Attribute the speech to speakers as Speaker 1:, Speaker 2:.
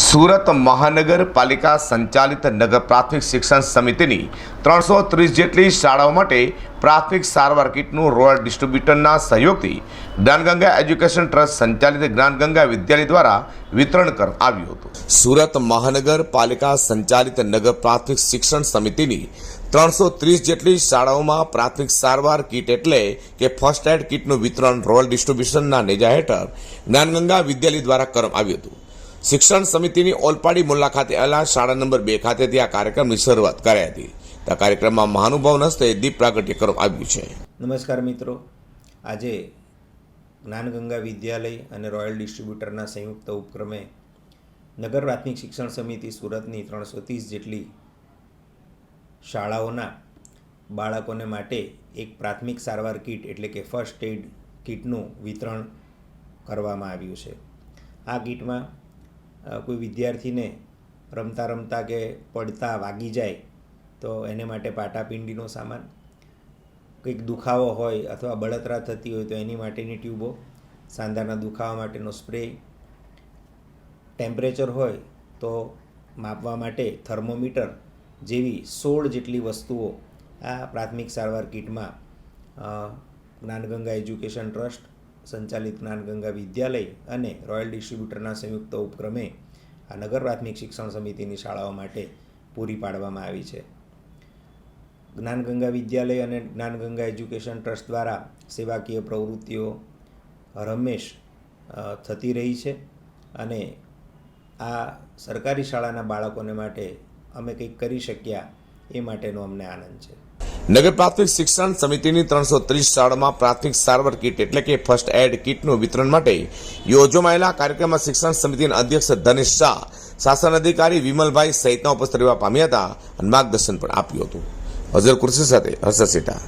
Speaker 1: સુરત મહાનગરપાલિકા સંચાલિત નગર પ્રાથમિક શિક્ષણ સમિતિની ત્રણસો ત્રીસ જેટલી શાળાઓ માટે પ્રાથમિક સારવાર કીટનું રોયલ ડિસ્ટ્રીબ્યુટરના સહયોગથી જ્ઞાનગંગા એજ્યુકેશન ટ્રસ્ટ સંચાલિત જ્ઞાનગંગા વિદ્યાલય દ્વારા વિતરણ કરવામાં આવ્યું હતું. સુરત મહાનગરપાલિકા સંચાલિત નગર પ્રાથમિક શિક્ષણ સમિતિની ત્રણસો ત્રીસ જેટલી શાળાઓમાં પ્રાથમિક સારવાર કીટ એટલે કે ફર્સ્ટ એડ કીટનું વિતરણ રોયલ ડિસ્ટ્રીબ્યુશનના નેજા હેઠળ જ્ઞાનગંગા વિદ્યાલય દ્વારા કરવામાં આવ્યું હતું. શિક્ષણ સમિતિની ઓલપાડી મુલ્લા ખાતે આવેલા શાળા નંબર બે ખાતેથી આ કાર્યક્રમની શરૂઆત કરાઈ હતી. આ કાર્યક્રમમાં મહાનુભાવ હસ્તે દીપ પ્રાગટ્ય કરવામાં આવ્યું છે.
Speaker 2: નમસ્કાર મિત્રો. આજે જ્ઞાનગંગા વિદ્યાલય અને રોયલ ડિસ્ટ્રીબ્યુટરના સંયુક્ત ઉપક્રમે નગર પ્રાથમિક શિક્ષણ સમિતિ સુરતની ત્રણસો ત્રીસ જેટલી શાળાઓના બાળકોને માટે એક પ્રાથમિક સારવાર કીટ એટલે કે ફર્સ્ટ એડ કીટનું વિતરણ કરવામાં આવ્યું છે. આ કીટમાં કોઈ વિદ્યાર્થીને રમતા રમતા કે પડતા વાગી જાય, તો એને માટે પાટાપિંડીનો સામાન, કંઈક દુખાવો હોય અથવા બળતરા થતી હોય તો એની માટેની ટ્યુબો, સાંધાના દુખાવા માટેનો સ્પ્રે, ટેમ્પરેચર હોય તો માપવા માટે થર્મોમીટર જેવી સોળ જેટલી વસ્તુઓ આ પ્રાથમિક સારવાર કીટમાં જ્ઞાનગંગા એજ્યુકેશન ટ્રસ્ટ સંચાલિત જ્ઞાનગંગા વિદ્યાલય અને રોયલ ડિસ્ટ્રીબ્યુટરના સંયુક્ત ઉપક્રમે આ નગર પ્રાથમિક શિક્ષણ સમિતિની શાળાઓ માટે પૂરી પાડવામાં આવી છે. જ્ઞાનગંગા વિદ્યાલય અને જ્ઞાનગંગા એજ્યુકેશન ટ્રસ્ટ દ્વારા સેવાકીય પ્રવૃત્તિઓ રમેશ થતી રહી છે અને આ સરકારી શાળાના બાળકોને માટે અમે કંઈક કરી શક્યા એ માટેનો અમને આનંદ છે.
Speaker 1: નગર પ્રાથમિક શિક્ષણ સમિતિની ત્રણસો ત્રીસ શાળામાં પ્રાથમિક સારવાર કીટ એટલે કે ફર્સ્ટ એડ કીટનું વિતરણ માટે યોજવાયેલા કાર્યક્રમમાં શિક્ષણ સમિતિના અધ્યક્ષ ધનેશ શાહ, શાસન અધિકારી વિમલભાઈ સહિતના ઉપસ્થિત રહેવા પામ્યા હતા અને માર્ગદર્શન પણ આપ્યું હતું. અઝર કુર્સી સાથે હર્ષદ સેઠા.